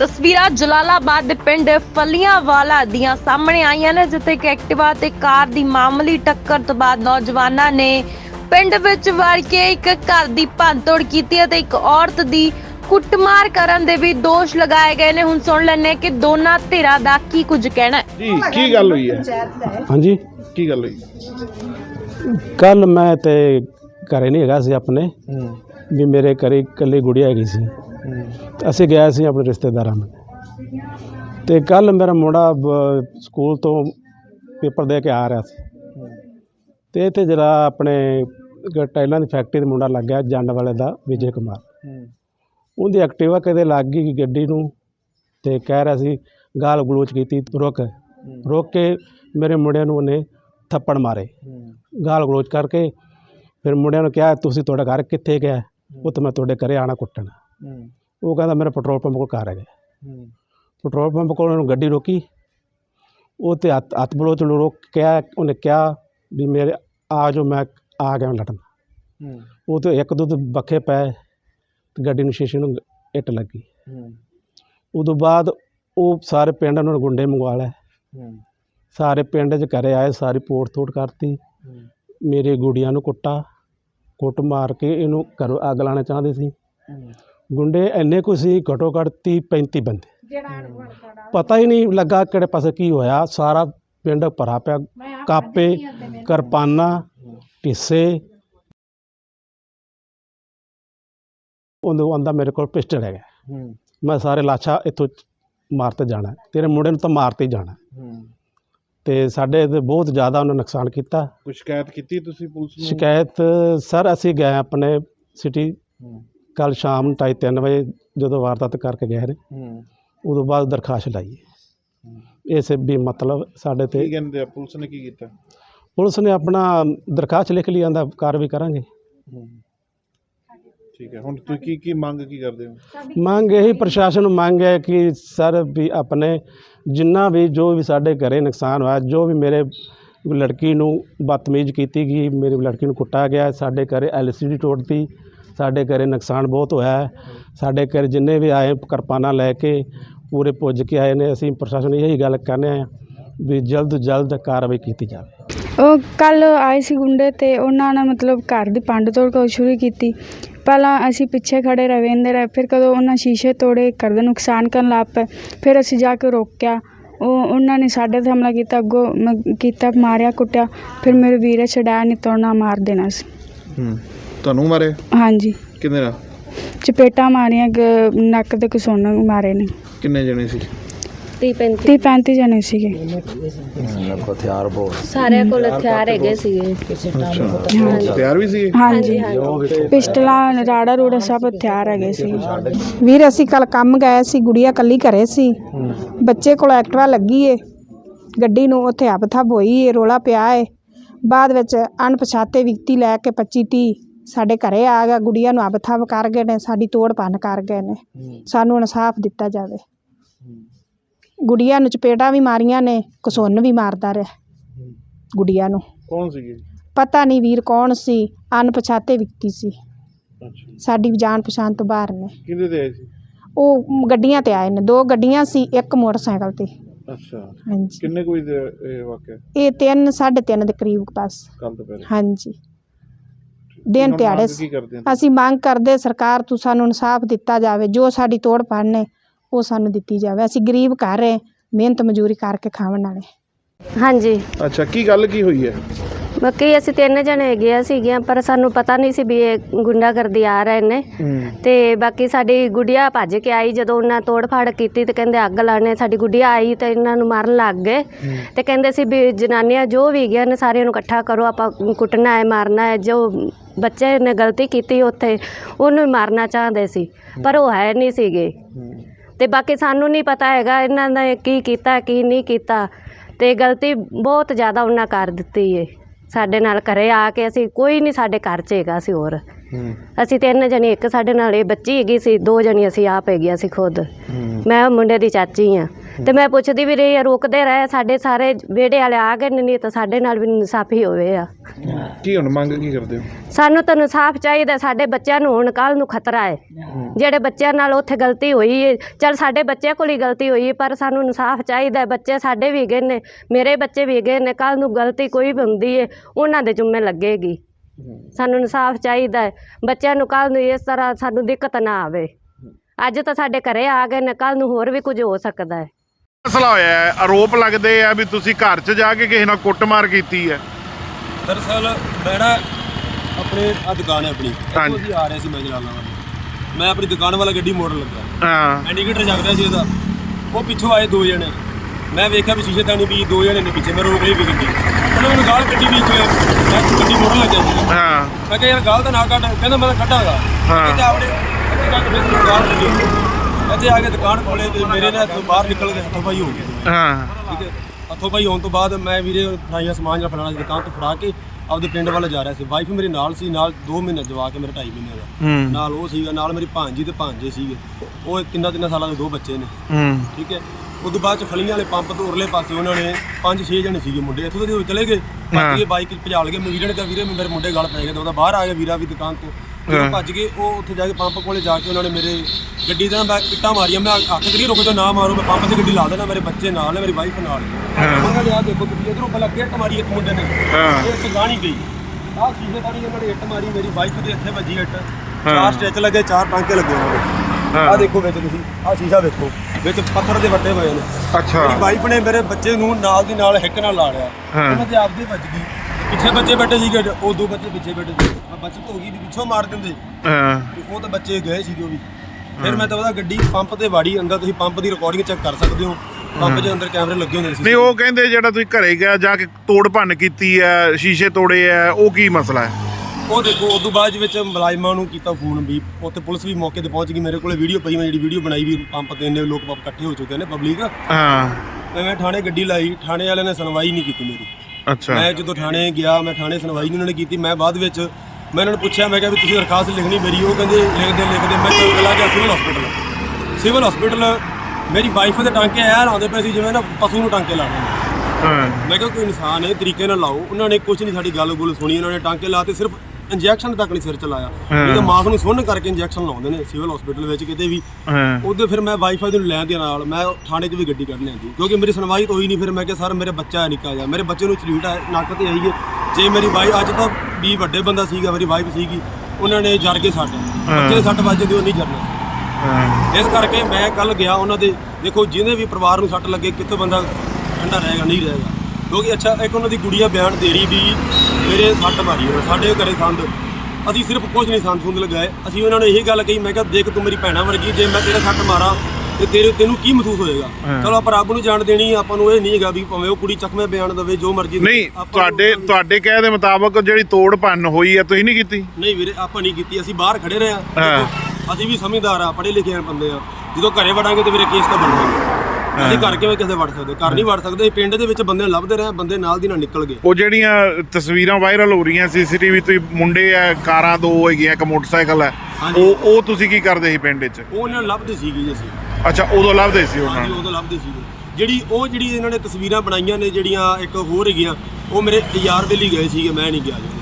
ਤਸਵੀਰਾਂ ਜਲਾਲਾਬਾਦ ਦੇ ਪਿੰਡ ਫਲੀਆਂਵਾਲਾ ਦੀਆਂ ਸਾਹਮਣੇ ਆਈਆਂ ਨੇ ਜਿੱਥੇ ਇੱਕ ਐਕਟਿਵਾ ਤੇ ਕਾਰ ਦੀ ਮਾਮੂਲੀ ਟੱਕਰ ਤੋਂ ਬਾਅਦ ਨੌਜਵਾਨਾਂ ਨੇ ਪਿੰਡ ਵਿੱਚ ਵੜ ਕੇ ਇੱਕ ਘਰ ਦੀ ਭੰਨਤੋੜ ਕੀਤੀ ਅਤੇ ਇੱਕ ਔਰਤ ਦੀ ਕੁੱਟਮਾਰ ਕਰਨ ਦੇ ਵੀ ਦੋਸ਼ ਲਗਾਏ ਗਏ ਨੇ। ਹੁਣ ਸੁਣ ਲੈਣੇ ਕਿ ਦੋਨਾਂ ਧਿਰਾਂ ਦਾ ਕੀ ਕੁਝ ਕਹਿਣਾ ਹੈ। ਜੀ ਕੀ ਗੱਲ ਹੋਈ ਹੈ? ਹਾਂਜੀ। ਕੀ ਗੱਲ ਹੋਈ? ਕੱਲ ਮੈਂ ਤੇ ਘਰੇ ਨਹੀਂ ਹੈਗਾ ਸੀ ਆਪਣੇ। ਹੂੰ। ਵੀ ਮੇਰੇ ਘਰੇ ਇਕੱਲੀ ਗੁੜੀਆ ਹੈਗੀ ਸੀ। ਅਸੀਂ ਗਏ ਸੀ ਆਪਣੇ ਰਿਸ਼ਤੇਦਾਰਾਂ ਨੂੰ ਤੇ ਕੱਲ ਮੇਰਾ ਮੁੰਡਾ ਬ- ਸਕੂਲ ਤੋਂ ਪੇਪਰ ਦੇ ਕੇ ਆ ਰਿਹਾ ਸੀ। ਤੇ ਇੱਥੇ ਜਿਹੜਾ ਆਪਣੇ ਇੱਕ ਟਾਈਲਾਂ ਦੀ ਫੈਕਟਰੀ ਦਾ ਮੁੰਡਾ ਲੱਗ ਗਿਆ ਜੰਡ ਵਾਲੇ ਦਾ, ਵਿਜੇ ਕੁਮਾਰ। ਉਹਦੀ ਐਕਟਿਵਾ ਕਦੇ ਲੱਗ ਗਈ ਗੱਡੀ ਨੂੰ ਤੇ ਕਹਿ ਰਿਹਾ ਸੀ, ਗਾਲ ਗਲੋਚ ਕੀਤੀ, ਰੁਕ। ਰੁਕ ਕੇ ਮੇਰੇ ਮੁੰਡਿਆਂ ਨੂੰ ਉਹਨੇ ਥੱਪੜ ਮਾਰੇ। ਗਾਲ ਗਲੋਚ ਕਰਕੇ ਫਿਰ ਮੁੰਡਿਆਂ ਨੂੰ ਕਿਹਾ, ਤੁਸੀਂ ਤੁਹਾਡਾ ਘਰ ਕਿੱਥੇ ਗਿਆ? ਉਹ ਤਾਂ ਮੈਂ ਤੁਹਾਡੇ ਘਰੇ ਆਣਾ ਕੁੱਟਣ। ਉਹ ਕਹਿੰਦਾ ਮੇਰਾ ਪੈਟਰੋਲ ਪੰਪ ਕੋਲ ਘਰ ਹੈਗਾ। ਪੈਟਰੋਲ ਪੰਪ ਕੋਲ ਉਹਨੂੰ ਗੱਡੀ ਰੋਕੀ। ਉਹ ਤੇ ਹੱਥ ਹੱਥ ਬਲੋਚ ਨੂੰ ਰੋਕ ਕਿਹਾ ਉਹਨੇ ਕਿਹਾ ਵੀ ਮੇਰੇ ਆ ਜਾਓ ਮੈਂ ਆ ਗਿਆ ਲੜਨ ਹੂੰ। ਉਹ ਤੇ ਇੱਕ ਦੋ ਤੇ ਬੱਖੇ ਪਏ ਤੇ ਗੱਡੀ ਨੂੰ ਸ਼ੀਸ਼ੇ ਨੂੰ ਇੱਟ ਲੱਗੀ। ਹੂੰ। ਉਦੋਂ ਬਾਅਦ ਉਹ ਸਾਰੇ ਪਿੰਡ ਉਹਨਾਂ ਨੇ ਗੁੰਡੇ ਮੰਗਵਾ ਹੂੰ। ਸਾਰੇ ਪਿੰਡ 'ਚ ਘਰੇ ਆਏ ਸਾਰੀ ਪੋੜ ਤੋੜ ਕਰਤੀ। ਮੇਰੇ ਗੁੜੀਆਂ ਨੂੰ ਕੁੱਟਾ। ਕੁੱਟ ਮਾਰ ਕੇ ਇਹਨੂੰ ਘਰੋਂ ਅੱਗ ਲਾਉਣਾ ਚਾਹੁੰਦੇ ਸੀ। ਗੁੰਡੇ ਇੰਨੇ ਕੁ ਸੀ ਘੱਟੋ ਘੱਟ ਤੀਹ 35 ਬੰਦੇ। ਪਤਾ ਹੀ ਨਹੀਂ ਲੱਗਾ ਕਿਹੜੇ ਪਾਸੇ ਕੀ ਹੋਇਆ। ਸਾਰਾ ਪਿੰਡ ਭਰਾ ਪਿਆ। ਕਾਪੇ ਕਿਰਪਾਨਾਂ ਢਿੱਸੇ। ਉਹਨੂੰ ਆਂਦਾ ਮੇਰੇ ਕੋਲ ਪਿਸਟਲ ਹੈਗਾ। ਹੂੰ। ਮੈਂ ਸਾਰੇ ਲਾਸ਼ਾਂ ਇੱਥੋਂ ਮਾਰ ਤੇ ਜਾਣਾ। ਤੇਰੇ ਮੁੰਡੇ ਨੂੰ ਤਾਂ ਮਾਰ ਤੇ ਹੀ ਜਾਣਾ। ਤੇ ਸਾਡੇ ਤੇ ਬਹੁਤ ਜ਼ਿਆਦਾ ਉਹਨੇ ਨੁਕਸਾਨ ਕੀਤਾ। ਕੋਈ ਸ਼ਿਕਾਇਤ ਕੀਤੀ ਤੁਸੀਂ ਪੁਲਿਸ ਨੂੰ? ਸ਼ਿਕਾਇਤ ਸਰ ਅਸੀਂ ਗਏ ਆਪਣੇ ਸਿਟੀ ਕੱਲ ਸ਼ਾਮ ਨੂੰ ਢਾਈ ਤਿੰਨ ਵਜੇ ਜਦੋਂ ਵਾਰਦਾਤ ਕਰਕੇ ਗਏ ਨੇ ਹੂੰ। ਉਦੋਂ ਬਾਅਦ ਦਰਖਾਸਤ ਲਾਈ ਇਸ ਵੀ ਮਤਲਬ ਸਾਡੇ ਤੇ ਕੀ ਕਹਿੰਦੇ ਆ? ਪੁਲਿਸ ਨੇ ਕੀ ਕੀਤਾ? ਪੁਲਿਸ ਨੇ ਆਪਣਾ ਦਰਖਾਸਤ ਲਿਖ ਲਈ ਆਂਦਾ ਕਾਰਵਾਈ ਕਰਾਂਗੇ। ਹੂੰ। ਠੀਕ ਹੈ ਹੁਣ ਤੁਸੀਂ ਕੀ ਕੀ ਮੰਗ ਕੀ ਕਰਦੇ ਹੋ? ਮੰਗ ਇਹੀ ਪ੍ਰਸ਼ਾਸਨ ਨੂੰ ਮੰਗ ਹੈ ਕਿ ਸਰ ਵੀ ਆਪਣੇ ਜਿੰਨਾ ਵੀ ਜੋ ਵੀ ਸਾਡੇ ਘਰੇ ਨੁਕਸਾਨ ਹੋਇਆ ਜੋ ਵੀ ਮੇਰੇ ਲੜਕੀ ਨੂੰ ਬਦਤਮੀਜ਼ ਕੀਤੀ ਗਈ ਮੇਰੀ ਲੜਕੀ ਨੂੰ ਕੁੱਟਾ ਗਿਆ ਸਾਡੇ ਘਰੇ ਐਲਸੀਡੀ ਤੋੜਤੀ ਸਾਡੇ ਘਰੇ ਨੁਕਸਾਨ ਬਹੁਤ ਹੋਇਆ ਹੈ। ਸਾਡੇ ਘਰ ਜਿੰਨੇ ਵੀ ਆਏ ਕਿਰਪਾਨਾਂ ਲੈ ਕੇ ਪੂਰੇ ਪੁੱਜ ਕੇ ਆਏ ਨੇ ਅਸੀਂ ਪ੍ਰਸ਼ਾਸਨ ਨੂੰ ਇਹੀ ਗੱਲ ਕਹਿੰਦੇ ਆ ਵੀ ਜਲਦ ਜਲਦ ਕਾਰਵਾਈ ਕੀਤੀ ਜਾਵੇ। ਉਹ ਕੱਲ ਆਏ ਸੀ ਗੁੰਡੇ ਤੇ ਉਹਨਾਂ ਨੇ ਮਤਲਬ ਘਰ ਦੀ ਪੰਡ ਤੋੜ ਕੇ ਸ਼ੁਰੂ ਕੀਤੀ। ਪਹਿਲਾਂ ਅਸੀਂ ਪਿੱਛੇ ਖੜੇ ਰਹੇ ਵੇਂਦੇ ਰਹੇ ਫਿਰ ਕਦੋਂ ਉਹਨਾਂ ਸ਼ੀਸ਼ੇ ਤੋੜੇ ਘਰ ਦਾ ਨੁਕਸਾਨ ਕਰਨ ਲੱਗ ਪਏ। ਫਿਰ ਅਸੀਂ ਜਾ ਕੇ ਰੋਕਿਆ। ਉਹ ਉਹਨਾਂ ਨੇ ਸਾਡੇ ਤੇ ਹਮਲਾ ਕੀਤਾ ਅੱਗੋਂ ਮ- ਕੀਤਾ ਮਾਰਿਆ ਕੁੱਟਿਆ। ਫਿਰ ਮੇਰੇ ਵੀਰੇ ਛਡਾਇਆ ਨਹੀਂ ਤਾਂ ਉਹਨਾਂ ਮਾਰ ਦੇਣਾ ਸੀ। ਹੂੰ। ਤੁਹਾਨੂੰ ਮਾਰੇ? ਹਾਂਜੀ। ਕਿੰਨੇ ਨਾਲ ਚਪੇਟਾਂ ਮਾਰੀਆਂ ਗ- ਨੱਕ ਤੇ ਕਸੋਨ ਮਾਰੇ ਨੇ। ਕਿੰਨੇ ਜਣੇ ਸੀ? 30 35 ਜਣੇ ਸੀਗੇ। ਸਾਰਿਆਂ ਕੋਲ ਹਥਿਆਰ ਹੈਗੇ ਸੀਗੇ। ਅੱਛਾ। ਤਿਆਰ ਵੀ ਸੀ ਹਾਂਜੀ ਪਿਸਟਲਾਂ ਰਾੜਾ ਰੂੜਾ ਸਭ ਹਥਿਆਰ ਹੈਗੇ ਸੀ ਵੀਰ ਅਸੀਂ ਕੱਲ ਕੰਮ ਗਏ ਸੀ ਗੁੜੀਆ ਕੱਲੀ ਘਰੇ ਸੀ। ਬੱਚੇ ਕੋਲ ਐਕਟਿਵਾ ਲੱਗੀ ਏ। ਗੱਡੀ ਨੂੰ ਉੱਥੇ ਥੱਬ ਹੋਈ ਏ ਰੋਲਾ ਪਿਆ ਏ। ਬਾਅਦ ਵਿੱਚ ਅਣਪਛਾਤੇ ਵਿਅਕਤੀ ਲੈ ਕੇ 25 30 ਸਾਡੇ ਘਰੇ ਆ ਗਿਆ ਗੁੜੀਆ ਨੂੰ ਹੱਬ ਥੱਬ ਕਰ ਗਏ ਨੇ ਸਾਡੀ ਤੋੜ ਭੰਨ ਕਰ ਗਏ ਨੇ। ਸਾਨੂੰ ਇਨਸਾਫ ਦਿੱਤਾ ਜਾਵੇ। ਗੁੜੀਆ ਨੂੰ ਚਪੇੜਾਂ ਵੀ ਮਾਰੀਆਂ ਨੇ ਕਸੁੰਨ ਵੀ ਮਾਰਦਾ ਰਿਹਾ। ਗੁੜੀਆ ਨੂੰ। ਕੌਣ ਸੀਗੇ? ਪਤਾ ਨਹੀਂ ਵੀਰ ਕੌਣ ਸੀ ਅਣਪਛਾਤੇ ਵਿਅਕਤੀ ਸੀ। ਸਾਡੀ ਜਾਣ ਪਛਾਣ ਤੋਂ ਬਾਹਰ ਨੇ। ਕਿਹਦੇ ਤੇ ਆਏ ਸੀ? ਉਹ ਗੱਡੀਆਂ ਤੇ ਆਏ ਨੇ ਦੋ ਗੱਡੀਆਂ ਸੀ ਇੱਕ ਮੋਟਰਸਾਈਕਲ ਤੇ। ਅੱਛਾ। ਹਾਂਜੀ। ਕਿੰਨੇ ਕੋਈ ਇਹ ਵਾਕਿਆ? ਇਹ ਤਿੰਨ ਸਾਢੇ ਤਿੰਨ ਦੇ ਕਰੀਬ ਬਸ। ਕੱਲ ਦੁਪਹਿਰੇ। ਹਾਂਜੀ। ਦਿਨ ਮੰਗ ਕੀ ਕਰਦੇ ਹੋ ਅਸੀਂ ਮੰਗ ਕਰਦੇ ਸਰਕਾਰ ਤੋਂ ਸਾਨੂੰ ਇਨਸਾਫ ਦਿੱਤਾ ਜਾਵੇ ਜੋ ਸਾਡੀ ਤੋੜ ਨੇ ਉਹ ਸਾਨੂੰ ਦਿੱਤੀ ਜਾਵੇ। ਅਸੀਂ ਗਰੀਬ ਘਰ ਰਹੇ ਮਿਹਨਤ ਮਜ਼ਦੂਰੀ ਕਰਕੇ ਖਾਣ ਵਾਲੇ। ਹਾਂਜੀ। ਅੱਛਾ ਕੀ ਗੱਲ ਕੀ ਹੋਈ ਹੈ? ਬਾਕੀ ਅਸੀਂ ਤਿੰਨ ਜਣੇ ਹੈਗੇ ਆ ਸੀਗੀਆਂ ਪਰ ਸਾਨੂੰ ਪਤਾ ਨਹੀਂ ਸੀ ਵੀ ਇਹ ਗੁੰਡਾਗਰਦੀ ਆ ਰਹੇ ਨੇ। ਤੇ ਬਾਕੀ ਸਾਡੀ ਗੁੱਡੀਆ ਭੱਜ ਕੇ ਆਈ ਜਦੋਂ ਉਹਨਾਂ ਤੋੜ ਫਾੜ ਕੀਤੀ ਤੇ ਕਹਿੰਦੇ ਅੱਗ ਲਾਣੇ ਸਾਡੀ ਗੁੱਡੀਆ ਆਈ ਤੇ ਇਹਨਾਂ ਨੂੰ ਮਾਰਨ ਲੱਗ ਗਏ। ਤੇ ਕਹਿੰਦੇ ਸੀ ਵੀ ਜਨਾਨੀਆਂ ਜੋ ਵੀ ਹੈਗੀਆਂ ਨੇ ਸਾਰਿਆਂ ਨੂੰ ਇਕੱਠਾ ਕਰੋ ਆਪਾਂ ਕੁੱਟਣਾ ਹੈ ਮਾਰਨਾ ਹੈ ਜੋ ਬੱਚੇ ਨੇ ਗਲਤੀ ਕੀਤੀ ਉੱਥੇ ਉਹਨੂੰ ਹੀ ਮਾਰਨਾ ਚਾਹੁੰਦੇ ਸੀ। ਪਰ ਉਹ ਹੈ ਨਹੀਂ ਸੀਗੇ। ਤੇ ਬਾਕੀ ਸਾਨੂੰ ਨਹੀਂ ਪਤਾ ਹੈਗਾ ਇਹਨਾਂ ਨੇ ਕੀ ਕੀਤਾ ਕੀ ਨਹੀਂ ਕੀਤਾ। ਤੇ ਗਲਤੀ ਬਹੁਤ ਜ਼ਿਆਦਾ ਉਹਨਾਂ ਕਰ ਦਿੱਤੀ ਏ। ਸਾਡੇ ਨਾਲ ਘਰੇ ਆ ਕੇ ਅਸੀਂ ਕੋਈ ਨਹੀਂ ਸਾਡੇ ਘਰ 'ਚ ਹੈਗਾ ਸੀ ਹੋਰ। ਅਸੀਂ ਤਿੰਨ ਜਣੇ ਇੱਕ ਸਾਡੇ ਨਾਲ ਇਹ ਬੱਚੀ ਹੈਗੀ ਸੀ ਦੋ ਜਣੀ ਅਸੀਂ ਆਪ ਹੈਗੀਆਂ ਸੀ ਖੁਦ। ਮੈਂ ਮੁੰਡੇ ਦੀ ਚਾਚੀ ਆ। ਤੇ ਮੈਂ ਪੁੱਛਦੀ ਵੀ ਰਹੀ ਆ ਰੁਕਦੇ ਰਹੇ ਸਾਡੇ ਸਾਰੇ ਵਿਹੜੇ ਵਾਲੇ ਆ ਗਏ ਨੇ, ਨਹੀਂ ਤਾਂ ਸਾਡੇ ਨਾਲ ਵੀ ਇਨਸਾਫੀ ਹੋਵੇ ਆ। ਕੀ ਹੁਣ ਮੰਗ ਕੀ ਕਰਦੇ ਹੋ? ਸਾਨੂੰ ਤਾਂ ਇਨਸਾਫ ਚਾਹੀਦਾ ਸਾਡੇ ਬੱਚਿਆਂ ਨੂੰ ਹੁਣ ਕੱਲ ਨੂੰ ਖਤਰਾ ਹੈ ਜਿਹੜੇ ਬੱਚਿਆਂ ਨਾਲ ਉੱਥੇ ਗਲਤੀ ਹੋਈ ਹੈ ਚਲ ਸਾਡੇ ਬੱਚਿਆਂ ਕੋਲ ਹੀ ਗਲਤੀ ਹੋਈ ਹੈ, ਪਰ ਸਾਨੂੰ ਇਨਸਾਫ ਚਾਹੀਦਾ। ਬੱਚੇ ਸਾਡੇ ਵੀ ਗਏ ਨੇ ਮੇਰੇ ਬੱਚੇ ਵੀ ਗਏ ਨੇ ਕੱਲ ਨੂੰ ਗਲਤੀ ਕੋਈ ਵੀ ਹੁੰਦੀ ਹੈ ਉਹਨਾਂ ਦੇ ਜੁੰਮੇ ਲੱਗੇਗੀ। ਸਾਨੂੰ ਇਨਸਾਫ ਚਾਹੀਦਾ ਹੈ ਬੱਚਿਆਂ ਨੂੰ ਕੱਲ ਨੂੰ ਇਸ ਤਰ੍ਹਾਂ ਸਾਨੂੰ ਦਿੱਕਤ ਨਾ ਆਵੇ। ਅੱਜ ਤਾਂ ਸਾਡੇ ਘਰੇ ਆ ਗਏ ਨੇ ਕੱਲ ਨੂੰ ਹੋਰ ਵੀ ਕੁਝ ਹੋ ਸਕਦਾ ਹੈ ਮਸਲਾ ਹੋਇਆ ਹੈ ਆਰੋਪ ਲੱਗਦੇ ਆ ਵੀ ਤੁਸੀਂ ਘਰ 'ਚ ਜਾ ਕੇ ਕਿਸੇ ਨਾਲ ਕੁੱਟਮਾਰ ਕੀਤੀ ਹੈ। ਦਰਅਸਲ ਮੈਂ ਨਾ ਆਪਣੇ ਆ ਦੁਕਾਨ ਹੈ ਆਪਣੀ ਹਾਂਜੀ। ਇੱਥੋਂ ਅਸੀਂ ਆ ਰਹੇ ਸੀ ਮੈਂ ਜਲਾਲਾ ਵਾਲੀ ਮੈਂ ਆਪਣੀ ਦੁਕਾਨ ਵਾਲਾ ਗੱਡੀ ਮੋੜਨ ਲੱਗਾ। ਹਾਂ। ਇੰਡੀਕੇਟਰ ਜਗ ਰਿਹਾ ਸੀ ਇਹਦਾ ਉਹ ਪਿੱਛੋਂ ਆਏ ਦੋ ਜਣੇ। ਮੈਂ ਵੇਖਿਆ ਵੀ ਸ਼ੀਸ਼ੇ ਤਾਣੀ ਵੀ ਦੋ ਜਣੇ ਨੇ ਪਿੱਛੇ ਮੈਂ ਰੋਕ ਲਈ ਵੀ ਗੱਡੀ। ਉਹਨੇ ਮੈਨੂੰ ਗਾਲ ਕੱਢੀ ਵਿੱਚ ਮੈਂ ਗੱਡੀ ਮੋੜਨ ਲੱਗਿਆ ਸੀ ਹਾਂ। ਮੈਂ ਕਿਹਾ ਯਾਰ ਗਾਲ ਤਾਂ ਨਾ ਕੱਢ। ਕਹਿੰਦਾ ਮੈਂ ਤਾਂ ਕੱਢਾਂਗਾ ਹਾਂ। ਕਹਿੰਦਾ ਆਪਣੇ ਇੱਥੇ ਕੱਢ ਫਿਰ ਮੈਨੂੰ ਗਾਲ ਕੱਢੀ। ਇੱਥੇ ਆ ਕੇ ਦੁਕਾਨ ਕੋਲੇ ਤੇ ਮੇਰੇ ਨਾਲ ਇੱਥੋਂ ਬਾਹਰ ਨਿਕਲ ਕੇ ਹੱਥੋਂ ਪਾਈ ਹੋ ਗਈ। ਹਾਂ। ਠੀਕ ਹੈ। ਹੱਥੋਂ ਪਾਈ ਹੋਣ ਤੋਂ ਬਾਅਦ ਮੈਂ ਵੀਰੇ ਫੜਾਈਆਂ ਸਮਾਨ ਜਿਹੜਾ ਫੜਾਉਣਾ ਸੀ ਦੁਕਾਨ ਤੋਂ ਫੜਾ ਕੇ ਆਪਦੇ ਪਿੰਡ ਵੱਲ ਜਾ ਰਿਹਾ ਸੀ। ਵਾਈਫ ਮੇਰੇ ਨਾਲ ਸੀ ਨਾਲ 2 ਮਹੀਨੇ ਜਵਾ ਕੇ ਮੇਰੇ 2.5 ਮਹੀਨੇ ਦਾ। ਨਾਲ ਉਹ ਸੀਗਾ ਨਾਲ ਮੇਰੀ ਭਾਂਜੀ ਤੇ ਭਾਂਜੇ ਸੀਗੇ। ਉਹ ਤਿੰਨਾਂ ਤਿੰਨਾਂ ਸਾਲਾਂ ਦੇ ਦੋ ਬੱਚੇ ਨੇ। ਠੀਕ ਹੈ। ਉਸ ਤੋਂ ਬਾਅਦ ਚ ਫਲੀਆਂ ਵਾਲੇ ਪੰਪ ਤੋਂ ਉਰਲੇ ਪਾਸੇ ਉਹਨਾਂ ਨੇ ਪੰਜ ਛੇ ਜਣੇ ਸੀਗੇ ਮੁੰਡੇ। ਇੱਥੋਂ ਦੇ ਚਲੇ ਗਏ ਬਾਕੀ ਇਹ ਬਾਈਕ ਭਜਾ ਲਗੇ ਵੀਰੇ ਨੇ ਵੀਰੇ ਮੇਰੇ ਮੁੰਡੇ ਗਲ ਪੈ ਗਏ ਤੇ ਉਹਦਾ ਬਾਹਰ ਆ ਗਿਆ ਵੀਰਾ ਵੀ ਦੁਕਾਨ ਤੋਂ। ਜਦੋਂ ਭੱਜ ਗਏ ਉਹ ਉੱਥੇ ਜਾ ਕੇ ਪੰਪ ਕੋਲੇ ਜਾ ਕੇ ਉਹਨਾਂ ਨੇ ਮੇਰੇ ਗੱਡੀ ਦਾ ਮੈਂ ਇੱਟਾਂ ਮਾਰੀਆਂ ਮੈਂ ਹੱਥ ਕਰੀ ਰੁਕ ਜਾ ਨਾ ਮਾਰੋ ਮੈਂ ਪੰਪ ਤੇ ਗੱਡੀ ਲਾ ਦੇਣਾ ਮੇਰੇ ਬੱਚੇ ਨਾਲ ਨੇ ਮੇਰੀ ਵਾਈਫ ਨਾਲ। ਮੈਂ ਕਿਹਾ ਯਾਰ ਦੇਖੋ ਤੁਸੀਂ ਇਧਰੋਂ ਪਹਿਲਾਂ ਇੱਟ ਮਾਰੀ ਇੱਕ ਮੁੰਡੇ ਨੇ ਹਾਂ। ਇਹ ਇੱਥੇ ਗਾਣੀ ਗਈ। ਆਹ ਸ਼ੀਸ਼ੇ ਤਾੜੀ ਉਹਨਾਂ ਨੇ ਇੱਟ ਮਾਰੀ ਮੇਰੀ ਵਾਈਫ ਦੇ ਇੱਥੇ ਵੱਜੀ ਇੱਟ। ਚਾਰ ਸਟਿਚ ਲੱਗੇ ਚਾਰ ਟਾਂਕੇ ਲੱਗੇ ਉਹਨਾਂ ਦੇ। ਆਹ ਦੇਖੋ ਵਿੱਚ ਤੁਸੀਂ ਆਹ ਸ਼ੀਸ਼ਾ ਵੇਖੋ ਵਿੱਚ ਪੱਥਰ ਦੇ ਵੱਟੇ ਹੋਏ ਨੇ। ਅੱਛਾ। ਮੇਰੀ ਵਾਈਫ ਨੇ ਮੇਰੇ ਬੱਚੇ ਨੂੰ ਨਾਲ ਦੀ ਨਾਲ ਹਿੱਕ ਨਾਲ ਲਾ ਲਿਆ। ਉਹਨਾਂ ਦੇ ਆਪਦੇ ਵੱਜ ਗਈ। ਪਿੱਛੇ ਬੱਚੇ ਬੈਠੇ ਸੀਗੇ ਉਹ ਦੋ ਬੱਚੇ ਪਿੱਛੇ ਬੈਠੇ ਸੀ। ਆ ਬਚਤ ਹੋ ਗਈ ਵੀ ਪਿੱਛੋਂ ਮਾਰ ਦਿੰਦੇ। ਹਾਂ। ਤੇ ਉਹ ਤਾਂ ਬੱਚੇ ਗਏ ਸੀਗੇ ਉਹ ਵੀ। ਫਿਰ ਮੈਂ ਤਾਂ ਉਹਦਾ ਗੱਡੀ ਪੰਪ ਤੇ ਵਾੜੀ ਅੰਦਰ ਤੁਸੀਂ ਪੰਪ ਦੀ ਰਿਕਾਰਡਿੰਗ ਚੈੱਕ ਕਰ ਸਕਦੇ ਹੋ। ਪੰਪ ਦੇ ਅੰਦਰ ਕੈਮਰੇ ਲੱਗੇ ਹੁੰਦੇ ਸੀ। ਨਹੀਂ ਉਹ ਕਹਿੰਦੇ ਜਿਹੜਾ ਤੁਸੀਂ ਘਰੇ ਗਿਆ ਜਾ ਕੇ ਤੋੜ ਭੰਨ ਕੀਤੀ ਹੈ ਸ਼ੀਸ਼ੇ ਤੋੜੇ ਆ ਉਹ ਕੀ ਮਸਲਾ ਹੈ ਉਹ ਦੇਖੋ ਉਸ ਤੋਂ ਬਾਅਦ ਵਿੱਚ ਮੁਲਾਜ਼ਮਾਂ ਨੂੰ ਕੀਤਾ ਫੋਨ ਵੀ। ਉੱਥੇ ਪੁਲਿਸ ਵੀ ਮੌਕੇ ਤੇ ਪਹੁੰਚ ਗਈ। ਮੇਰੇ ਕੋਲੇ ਵੀਡੀਓ ਪਈ ਮੈਂ ਜਿਹੜੀ ਵੀਡੀਓ ਬਣਾਈ ਵੀ ਪੰਪ ਤੇ ਇੰਨੇ ਲੋਕ ਇਕੱਠੇ ਹੋ ਚੁੱਕੇ ਨੇ ਪਬਲਿਕ ਹਾਂ। ਮੈਂ ਥਾਣੇ ਗੱਡੀ ਲਾਈ ਥਾਣੇ ਵਾਲਿਆਂ ਨੇ ਸੁਣਵਾਈ ਨਹੀਂ ਕੀਤੀ ਮੇਰੀ। ਅੱਛਾ। ਮੈਂ ਜਦੋਂ ਥਾਣੇ ਗਿਆ ਮੈਂ ਥਾਣੇ ਸੁਣਵਾਈ ਨਹੀਂ ਉਹਨਾਂ ਨੇ ਕੀਤੀ ਮੈਂ ਬਾਅਦ ਵਿੱਚ ਮੈਂ ਇਹਨਾਂ ਨੂੰ ਪੁੱਛਿਆ ਮੈਂ ਕਿਹਾ ਵੀ ਤੁਸੀਂ ਦਰਖਾਸਤ ਲਿਖਣੀ ਮੇਰੀ ਉਹ ਕਹਿੰਦੇ ਲਿਖਦੇ ਲਿਖਦੇ ਮੈਂ ਚਲ ਗਿਆ ਸਿਵਲ ਹਸਪੀਟਲ। ਸਿਵਲ ਹਸਪੀਟਲ ਮੇਰੀ ਵਾਈਫ ਦੇ ਟਾਂਕੇ ਐ ਲਾਉਂਦੇ ਪਏ ਸੀ ਜਿਵੇਂ ਨਾ ਪਸ਼ੂ ਨੂੰ ਟਾਂਕੇ ਲਾਉਂਦੇ ਨੇ ਹਾਂ। ਮੈਂ ਕਿਹਾ ਕੋਈ ਇਨਸਾਨ ਹੈ ਤਰੀਕੇ ਨਾਲ ਲਾਓ ਉਹਨਾਂ ਨੇ ਕੁਝ ਨਹੀਂ ਸਾਡੀ ਗੱਲ ਗੁੱਲ ਸੁਣੀ ਉਹਨਾਂ ਨੇ ਟਾਂਕੇ ਲਾਤੇ ਸਿਰਫ ਇੰਜੈਕਸ਼ਨ ਤੱਕ ਨਹੀਂ ਸਿਰ ਚ ਲਾਇਆ। ਇਹ ਤਾਂ ਮਾਸ ਨੂੰ ਸੁੰਨ ਕਰਕੇ ਇੰਜੈਕਸ਼ਨ ਲਾਉਂਦੇ ਨੇ ਸਿਵਲ ਹਸਪੀਟਲ ਵਿੱਚ ਕਿਤੇ ਵੀ। ਉਹਦੇ ਫਿਰ ਮੈਂ ਵਾਈਫਾਈ ਨੂੰ ਲੈਣ ਦੇ ਨਾਲ ਮੈਂ ਥਾਣੇ 'ਚ ਵੀ ਗੱਡੀ ਕੱਢ ਲਿਆਂਦੀ ਕਿਉਂਕਿ ਮੇਰੀ ਸੁਣਵਾਈ ਹੋਈ ਨਹੀਂ ਫਿਰ ਮੈਂ ਕਿਹਾ ਸਰ ਮੇਰੇ ਬੱਚਾ ਨਿੱਕਾ ਜਿਹਾ। ਮੇਰੇ ਬੱਚੇ ਨੂੰ ਚਲੀਟ ਨੱਕ ਤੇ ਆਈ ਹੈ। ਜੇ ਮੇਰੀ ਵਾਈਫ ਅੱਜ ਤਾਂ ਵੀ ਵੱਡੇ ਬੰਦਾ ਸੀਗਾ ਮੇਰੀ ਵਾਈਫ ਸੀਗੀ ਉਹਨਾਂ ਨੇ ਜਰ ਕੇ ਸੱਟ। ਬੱਚੇ ਦੇ ਸੱਟ ਵੱਜਦੀ ਉਹ ਨਹੀਂ ਜਰਨਾ। ਇਸ ਕਰਕੇ ਮੈਂ ਕੱਲ ਗਿਆ ਉਹਨਾਂ ਦੇ। ਦੇਖੋ ਜਿਹਨੇ ਵੀ ਪਰਿਵਾਰ ਨੂੰ ਸੱਟ ਲੱਗੇ ਕਿੱਥੇ ਬੰਦਾ ਠੰਡਾ ਰਹੇਗਾ ਨਹੀਂ ਰਹੇਗਾ। ਕਿਉਂਕਿ ਅੱਛਾ ਇੱਕ ਉਹਨਾਂ ਦੀ ਗੁੜੀਆ ਬਿਆਨ ਦੇ ਰਹੀ ਵੀ ਮੇਰੇ ਸੱਟ ਮਾਰੀ ਉਹਨਾਂ ਸਾਡੇ ਘਰੇ ਸੰਦ। ਅਸੀਂ ਸਿਰਫ ਕੁਝ ਨਹੀਂ ਸੰਦ ਸੁੰਦ ਲਗਾਏ। ਅਸੀਂ ਉਹਨਾਂ ਨੂੰ ਇਹੀ ਗੱਲ ਕਹੀ ਮੈਂ ਕਿਹਾ ਦੇਖ ਤੂੰ ਮੇਰੀ ਭੈਣਾ ਵਰਗੀ ਜੇ ਮੈਂ ਤੇਰੇ ਸੱਟ ਮਾਰਾਂ ਤੇ ਤੇਰੇ ਤੈਨੂੰ ਕੀ ਮਹਿਸੂਸ ਹੋਏਗਾ? ਚਲੋ ਆਪਾਂ ਰੱਬ ਨੂੰ ਜਾਣ ਦੇਣੀ ਆਪਾਂ ਨੂੰ ਇਹ ਨਹੀਂ ਹੈਗਾ ਵੀ ਭਾਵੇਂ ਉਹ ਕੁੜੀ ਚੱਕਵੇਂ ਬਿਆਨ ਦੇਵੇ ਜੋ ਮਰਜ਼ੀ ਨਹੀਂ ਤੁਹਾਡੇ ਤੁਹਾਡੇ ਕਹਿ ਦੇ ਮੁਤਾਬਕ ਜਿਹੜੀ ਤੋੜ ਭੰਨ ਹੋਈ ਹੈ ਤੁਸੀਂ ਨਹੀਂ ਕੀਤੀ? ਨਹੀਂ ਵੀਰੇ ਆਪਾਂ ਨਹੀਂ ਕੀਤੀ ਅਸੀਂ ਬਾਹਰ ਖੜੇ ਰਹੇ ਆ। ਅਸੀਂ ਵੀ ਸਮਝਦਾਰ ਆ ਪੜ੍ਹੇ ਲਿਖੇ ਬੰਦੇ ਆ ਜਦੋਂ ਘਰੇ ਵੜਾਂਗੇ ਤੇ ਵੀਰੇ ਕੇਸ ਤਾਂ ਬਣਨਾ ਅਸੀਂ ਘਰ ਕਿਵੇਂ ਕਿਸੇ ਵੜ ਸਕਦੇ? ਘਰ ਨਹੀਂ ਵੜ ਸਕਦੇ ਪਿੰਡ ਦੇ ਵਿੱਚ ਬੰਦੇ ਲੱਭਦੇ ਰਹੇ ਬੰਦੇ ਨਾਲ ਦੀ ਨਾਲ ਨਿਕਲ ਗਏ। ਉਹ ਜਿਹੜੀਆਂ ਤਸਵੀਰਾਂ ਵਾਇਰਲ ਹੋ ਰਹੀਆਂ ਸੀਸੀਟੀਵੀ ਤੇ ਮੁੰਡੇ ਆ ਕਾਰਾਂ ਦੋ ਹੈਗੀਆਂ ਇੱਕ ਮੋਟਰਸਾਈਕਲ ਹੈ। ਉਹ ਉਹ ਤੁਸੀਂ ਕੀ ਕਰਦੇ ਸੀ ਪਿੰਡ 'ਚ ਉਹ ਇਹਨਾਂ ਨੂੰ ਲੱਭਦੇ ਸੀਗੇ ਜੀ ਅਸੀਂ। ਅੱਛਾ ਉਦੋਂ ਲੱਭਦੇ ਸੀ ਉਹਨਾਂ ਹਾਂਜੀ ਨੂੰ? ਉਦੋਂ ਲੱਭਦੇ ਸੀਗੇ। ਜਿਹੜੀ ਉਹ ਜਿਹੜੀ ਇਹਨਾਂ ਨੇ ਤਸਵੀਰਾਂ ਬਣਾਈਆਂ ਨੇ ਜਿਹੜੀਆਂ ਇੱਕ ਹੋਰ ਹੈਗੀਆਂ ਉਹ ਮੇਰੇ ਯਾਰ ਦੇ ਲਈ ਗਏ ਸੀਗੇ ਮੈਂ ਨਹੀਂ ਗਿਆ ਜੀ।